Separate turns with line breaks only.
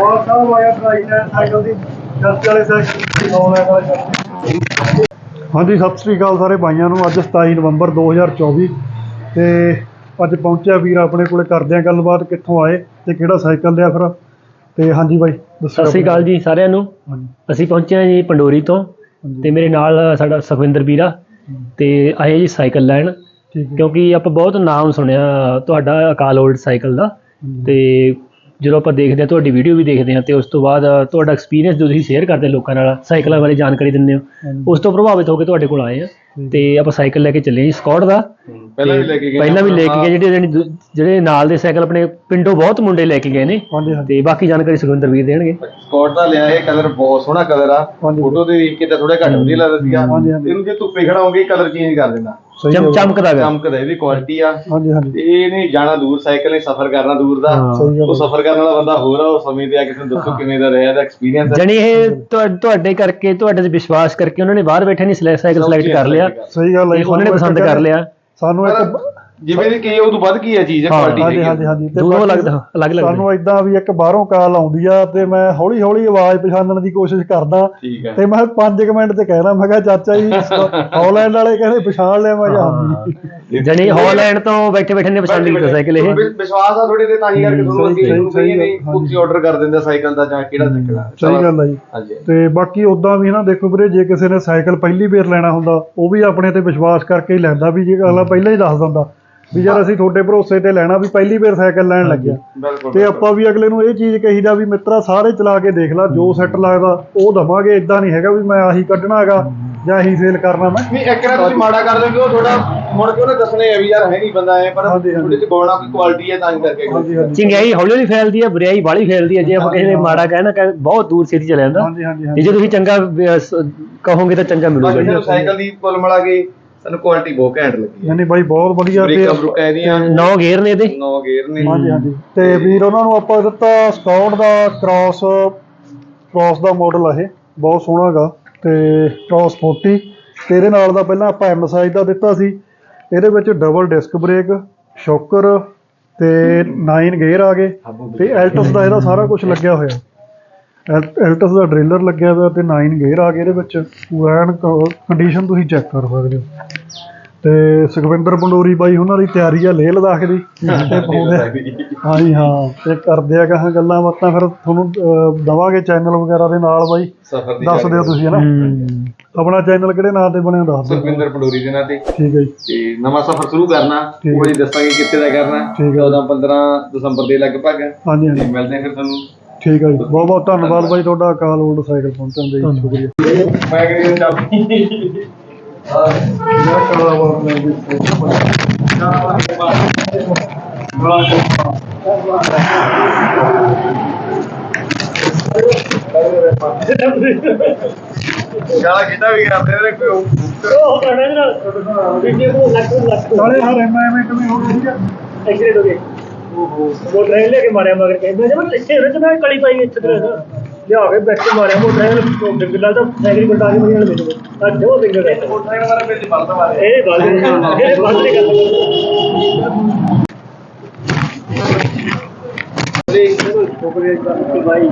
ਸਾਹਿਬ ਆਇਆ ਟਰਾਈ ਨੇ ਸਾਈਕਲ ਦੀ ਦਸ ਵਾਲੇ ਸਾਈਕਲ ਨੌ ਵਾਲੇ ਸਾਈਕਲ ਹਾਂਜੀ ਸਤਿ ਸ੍ਰੀ ਅਕਾਲ ਸਾਰੇ ਭਾਈਆਂ ਨੂੰ। ਅੱਜ 27 ਨਵੰਬਰ 2024 ਤੇ ਅੱਜ ਪਹੁੰਚਿਆ ਵੀਰ ਆਪਣੇ ਕੋਲੇ ਕਰਦੇ ਆ ਗੱਲਬਾਤ ਕਿੱਥੋਂ ਆਏ ਤੇ ਕਿਹੜਾ ਸਾਈਕਲ ਲਿਆ ਫਿਰ। ਤੇ ਹਾਂਜੀ ਬਾਈ ਦੱਸੋ
ਸਤਿ ਸ਼੍ਰੀ ਅਕਾਲ ਜੀ ਸਾਰਿਆਂ ਨੂੰ। ਅਸੀਂ ਪਹੁੰਚੇ ਹਾਂ ਜੀ ਪੰਡੋਰੀ ਤੋਂ। ਤੇ ਮੇਰੇ ਨਾਲ ਸਾਡਾ ਸੁਖਵਿੰਦਰ ਵੀਰਾ ਤੇ ਆਏ ਜੀ ਸਾਈਕਲ ਲੈਣ। ਕਿਉਂਕਿ ਆਪਾਂ ਬਹੁਤ ਨਾਮ ਸੁਣਿਆ ਤੁਹਾਡਾ ਅਕਾਲ 올ਡ ਸਾਈਕਲ ਦਾ। ਤੇ ਜਦੋਂ ਆਪਾਂ ਦੇਖਦੇ ਹਾਂ ਤੁਹਾਡੀ ਵੀਡੀਓ ਵੀ ਦੇਖਦੇ ਹਾਂ ਤੇ ਉਸ ਤੋਂ ਬਾਅਦ ਤੁਹਾਡਾ ਐਕਸਪੀਰੀਅੰਸ ਜੋ ਤੁਸੀਂ ਸ਼ੇਅਰ ਕਰਦੇ ਲੋਕਾਂ ਨਾਲ ਸਾਈਕਲਾਂ ਬਾਰੇ ਜਾਣਕਾਰੀ ਦਿੰਦੇ ਹੋ। ਉਸ ਤੋਂ ਪ੍ਰਭਾਵਿਤ ਹੋ ਕੇ ਤੁਹਾਡੇ ਕੋਲ ਆਏ ਆ ਤੇ ਆਪਾਂ ਸਾਈਕਲ ਲੈ ਕੇ ਚੱਲੇ ਜੀ ਸਕਾਟ ਦਾ।
ਪਹਿਲਾਂ ਵੀ
ਤੇ
ਲੈ ਕੇ ਗਏ
ਪਹਿਲਾਂ ਵੀ ਲੈ ਕੇ ਗਏ ਜਿਹੜੇ ਜਿਹੜੇ- ਨਾਲ ਦੇ ਸਾਈਕਲ ਆਪਣੇ ਪਿੰਡੋਂ ਬਹੁਤ ਮੁੰਡੇ ਲੈ ਕੇ ਗਏ ਨੇ। ਤੇ ਬਾਕੀ ਜਾਣਕਾਰੀ ਸੁਖਵਿੰਦਰ ਵੀਰ ਦੇਣਗੇ।
ਸਕਾਟ ਦਾ ਲਿਆ ਇਹ ਕਲਰ ਬਹੁਤ ਸੋਹਣਾ ਕਲਰ ਆ। ਫੋਟੋ ਦੇ ਦੇਖ ਕੇ ਤਾਂ ਥੋੜਾ ਘੱਟ ਵਧੀਆ ਲੱਗਦਾ ਸੀਗਾ
ਹਾਂਜੀ, ਹਾਂਜੀ।
ਇਹਨੂੰ ਜੇ ਧੁੱਪੇ ਖੜਾਉਂਗੇ ਕਲਰ ਚੇਂਜ ਕਰ ਦਿੰਦਾ
ਸਹੀ
ਚਮ
ਗੱਲ।
ਚਮਕਦਾ ਗਾ
ਚਮਕਦਾ ਇਹਦੀ ਕੁਆਲਿਟੀ ਆ।
ਹਾਂਜੀ ਹਾਂਜੀ।
ਤੇ ਇਹ ਨਹੀਂ ਜਾਣਾ ਦੂਰ ਸਾਈਕਲ ਨਹੀਂ ਸਫ਼ਰ ਕਰਨਾ ਦੂਰ ਦਾ।
ਹਾਂ।
ਸਹੀ ਗੱਲ
ਉਹ ਸਫ਼ਰ ਕਰਨ ਵਾਲਾ ਬੰਦਾ ਹੋਰ ਆ ਉਹ ਸਮੇਂ ਤੇ ਆ ਕੇ ਤੁਹਾਨੂੰ ਦੱਸੋ ਕਿਵੇਂ ਦਾ ਰਿਹਾ ਦਾ ਐਕਸਪੀਰੀਅੰਸ
ਜਣੀ ਇਹ ਤੁਹਾ- ਤੁਹਾਡੇ ਕਰਕੇ ਤੁਹਾਡੇ ਤੇ ਵਿਸ਼ਵਾਸ ਕਰਕੇ ਉਹਨਾਂ ਨੇ ਬਾਹਰ ਬੈਠੇ ਨਹੀਂ ਸਿਲੈ ਸਾਈਕਲ ਸਿਲੈਕਟ ਕਰ ਲਿਆ।
ਸਹੀ ਗੱਲ ਹੈ
ਤੇ ਉਹਨਾਂ ਨੇ ਪਸੰਦ ਕਰ ਲਿਆ।
ਸਾਨੂੰ ਇੱਕ
ਜਿਵੇਂ ਕੀ ਉਹ ਤੋਂ ਵੱਧ ਕੀ ਹੈ ਚੀਜ਼ ਹੈ ਕੁਆਲਿਟੀ
ਹਾਂਜੀ ਹਾਂਜੀ ਹਾਂਜੀ। ਤੇ
ਦੋਨੋਂ
ਬਾਕੀ
ਅਲੱਗ ਅਲੱਗ ਅਲੱਗ
ਸਾਨੂੰ ਇਦਾਂ ਵੀ ਇੱਕ ਬਾਹਰੋਂ ਕਾਲ ਆਉਂਦੀ ਆ ਤੇ ਮੈਂ ਹੌਲੀ ਹੌਲੀ ਆਵਾਜ਼ ਪਛਾਣਨ ਦੀ ਕੋਸ਼ਿਸ਼ ਕਰਦਾ।
ਠੀਕ ਹੈ
ਤੇ ਮੈਂ 5 ਮਿੰਟ ਤੇ ਕਹਿਣਾ ਮੈਂ ਕਿਹਾ ਚਾਚਾ ਜੀ ਹਾਲੈਂਡ ਵਾਲੇ ਕਹਿੰਦੇ ਪਛਾਣ ਲਿਆ ਮੈਂ ਹਾਂਜੀ।
ਜਣੀ ਹਾਲੈਂਡ ਤੋਂ ਬੈਠੇ ਬੈਠੇ ਨੇ ਪਸੰਦ ਕੀਤਾ ਸਾਈਕਲ ਇਹ।
ਵਿਸ਼ਵਾਸ ਆ ਥੋੜੇ ਤੇ ਤਾਂ ਹੀ ਕਰਕੇ ਤੁਹਾਨੂੰ
ਸਹੀ-
ਕਹੀਏ ਨਹੀਂ। ਉੱਚੀ ਆਰਡਰ ਕਰ ਦਿੰਦਾ ਸਾਈਕਲ ਦਾ ਜਾਂ ਕਿਹੜਾ ਚੱਕਣਾ
ਸਹੀ ਗੱਲ ਆ ਜੀ। ਤੇ ਬਾਕੀ ਉਦਾਂ ਵੀ ਨਾ ਦੇਖੋ ਵੀਰੇ ਜੇ ਕਿਸੇ ਨੇ ਸਾਈਕਲ ਪਹਿਲੀ ਵਾਰ ਲੈਣਾ ਹੁੰਦਾ ਉਹ ਵੀ ਆਪਣੇ ਤੇ ਵਿਸ਼ਵਾਸ ਕਰਕੇ ਹੀ ਲੈਂਦਾ ਵੀ ਜੇ ਅਗਲਾ ਪਹਿਲਾਂ ਹੀ ਦੱਸ ਦਿੰਦਾ। ਵੀ ਯਾਰ ਅਸੀਂ ਤੁਹਾਡੇ ਭਰੋਸੇ ਤੇ ਲੈਣਾ ਵੀ ਪਹਿਲੀ ਵਾਰ ਸਾਈਕਲ ਲੈਣ ਲੱਗਿਆ। ਤੇ ਆਪਾਂ ਵੀ ਅਗਲੇ ਨੂੰ ਇਹ ਚੀਜ਼ ਕਹੀਦਾ ਵੀ ਮਿੱਤਰਾ ਸਾਰੇ ਚਲਾ ਕੇ ਦੇਖ ਲੈ ਜੋ ਸੈੱਟ ਲੱਗਦਾ ਉਹ ਦਵਾਂਗੇ ਇਦਾਂ ਨਹੀਂ ਹੈਗਾ ਵੀ ਮੈਂ ਆਹੀ ਕੱਢਣਾ ਹੈਗਾ ਜਾਂ ਆਹੀ ਸੇਲ ਕਰਨਾ ਮੈਂ।
ਨਹੀਂ ਇੱਕ ਨਾ ਤੁਸੀਂ ਮਾੜਾ ਕਰ ਦਿੰਦੇ ਹੋ ਥੋੜਾ ਮੁੜ ਕੇ ਉਹਨੇ ਦੱਸਣੇ ਆ ਵੀ ਯਾਰ ਹੈ ਨਹੀਂ ਬੰਦਾ ਐ ਪਰ। ਤੁਹਾਡੇ ਚ ਗੋਣਾ ਕੋਈ ਕੁਆਲਿਟੀ ਹੈ ਤਾਂ ਹੀ ਕਰਕੇ।
ਹਾਂਜੀ ਹਾਂਜੀ।
ਚੰਗਿਆਈ ਹੌਲੀ ਹੌਲੀ ਫੈਲਦੀ ਹੈ ਬੁਰਾਈ ਬਾਹਲੀ ਫੈਲਦੀ ਹੈ ਜੇ ਆਪਾਂ ਕਿਸੇ ਨੇ ਮਾੜਾ ਕਹਿਣਾ ਕਹਿ ਬਹੁਤ ਦੂਰ ਛੇਤੀ ਚਲਾ ਜਾਂਦਾ।
ਹਾਂਜੀ ਹਾਂਜੀ
ਤੇ ਜੇ ਤੁਸੀਂ ਚੰਗਾ ਕਹੋਗੇ ਤਾਂ ਚੰਗਾ ਮਿਲੂਗਾ।
ਸਾਈਕਲ ਦੀ ਕੁੱਲ ਮਿਲਾ ਕੇ ਸਾਨੂੰ ਕੁਆਲਿਟੀ ਬਹੁਤ ਘੈਂਟ ਲੱਗੀ ਹੈ।
ਯਾਨੀ ਬਾਈ ਬਹੁਤ ਵਧੀਆ ਤੇ
ਬ੍ਰੇਕਾਂ ਬਰੂਕਾਂ ਇਹਦੀਆਂ
ਨੌ ਗੇਅਰ ਨੇ ਇਹਦੇ।
ਨੌ ਗੇਅਰ ਨੇ।
ਹਾਂਜੀ ਹਾਂਜੀ। ਤੇ ਵੀਰ ਉਹਨਾਂ ਨੂੰ ਆਪਾਂ ਦਿੱਤਾ ਸਕਾਟ ਦਾ ਕ੍ਰਾਸ ਕ੍ਰਾਸ ਦਾ ਮਾਡਲ ਆ ਇਹ। ਬਹੁਤ ਸੋਹਣਾ ਹੈਗਾ ਤੇ ਕ੍ਰਾਸ 40 ਤੇ ਇਹਦੇ ਨਾਲ ਦਾ ਪਹਿਲਾਂ ਆਪਾਂ ਐਮ ਸਾਈਜ਼ ਦਾ ਦਿੱਤਾ ਸੀ। ਇਹਦੇ ਵਿੱਚ ਡਬਲ ਡਿਸਕ ਬ੍ਰੇਕ ਸ਼ੌਕਰ ਤੇ 9 ਗੇਅਰ ਆ ਗਏ। ਤੇ ਐਲਟਸ ਦਾ ਇਹਦਾ ਸਾਰਾ ਕੁਝ ਲੱਗਿਆ ਹੋਇਆ। ਐਲਟਸ ਦਾ ਡ੍ਰਿਲਰ ਲੱਗਿਆ ਹੋਇਆ ਤੇ 9 ਗੇਅਰ ਆ ਗਏ ਇਹਦੇ ਵਿੱਚ। ਪੂਰਾ ਕੰਡੀਸ਼ਨ ਤੁਸੀਂ ਚੈੱਕ ਕਰ ਸਕਦੇ ਹੋ। ਤੇ ਸੁਖਵਿੰਦਰ ਪੰਡੋਰੀ ਬਾਈ ਉਹਨਾਂ ਦੀ ਤਿਆਰੀ ਆ ਲੇਹ ਲਦਾਖ ਦੀ। ਤੇ ਪਾਉਂਦੇ ਹਾਂਜੀ ਹਾਂ ਤੇ ਕਰਦੇ ਆ ਕਹਾਂ ਗੱਲਾਂ ਬਾਤਾਂ ਫਿਰ ਤੁਹਾਨੂੰ ਦਵਾਂਗੇ ਚੈਨਲ ਵਗੈਰਾ ਦੇ ਨਾਲ ਬਾਈ। ਦੱਸ ਦਿਓ ਤੁਸੀਂ ਹਨਾ? ਆਪਣਾ ਚੈਨਲ ਕਿਹੜੇ ਨਾਂ ਤੇ ਬਣਿਆ ਦੱਸ ਦਿਓ।
ਸੁਖਵਿੰਦਰ ਪੰਡੋਰੀ ਦੇ ਨਾਂ ਤੇ।
ਠੀਕ ਹੈ ਜੀ।
ਤੇ ਨਵਾਂ ਸਫਰ ਸ਼ੁਰੂ ਕਰਨਾ। ਉਹ ਜੀ ਦੱਸਾਂਗੇ ਕਿੱਥੇ ਦਾ ਕਰਨਾ।
ਠੀਕ ਹੈ।
14 15 ਦਸੰਬਰ ਦੇ ਲਗਭਗ।
ਹਾਂਜੀ ਹਾਂਜੀ।
ਮਿਲਦੇ ਆ ਫਿਰ ਤੁਹਾਨੂੰ।
ਠੀਕ ਹੈ ਜੀ। ਬਹੁਤ ਬਹੁਤ ਧੰਨਵਾਦ ਬਾਈ ਤੁਹਾਡਾ ਕਾਲ 올ਡ ਸਾਈਕਲ ਪਹੁੰਚਣ ਦੇ ਲਈ। ਸ਼ੁਕਰੀਆ।
ਮੈਂ ਕਿਹਾ ਚਾਬੀ
ਜਿਹੜਾ ਕਾਲਾ ਵਾਰ ਲੈ ਕੇ
ਗਾਲਾਂ ਕਿੱਦਾਂ ਵੀ ਕਰਦੇ ਨੇ ਕੋਈ
ਉਹ ਕਰਨਾ ਨਾਲ। ਵੀਡੀਓ ਨੂੰ ਲੱਖ ਲੱਖ
ਸਾਲੇ ਹਰ ਐਨਵਾਇਰਨਮੈਂਟ ਵੀ ਹੋ ਗਈ ਹੈ
ਐਕਸੀਡੈਂਟ ਹੋ ਗਏ ਉਹ ਟ੍ਰੇਨ ਲੈ ਕੇ ਮਾਰਿਆ ਮਗਰ ਕਹਿੰਦਾ ਜਦ ਇੱਥੇ ਉਹਨੇ ਤੇ, ਮੈਂ ਕਲੀ ਪਾਈ ਇੱਥੇ ਤੇ ਲਿਆ ਕੇ ਬੈਠ ਕੇ ਮਾਰਿਆ ਮੋਟਰ ਸਾਈਕਲ ਡਿੰਗਲਾ ਤਾਂ ਸਾਈਕਲ ਬਟਾ ਕੇ ਮਰੀ ਨਾਲ ਮੈਨੂੰ ਅੱਜ ਉਹ ਡਿੰਗਲ ਹੈ।
ਮੋਟਰਸਾਈਕਲ ਵਾਲਾ ਵਿੱਚ ਮਰਦ ਮਾਰੇ
ਇਹ ਗੱਲ ਇਹ ਬੰਦ ਨਹੀਂ ਕਰ ਸਕਦੇ ਬਾਈ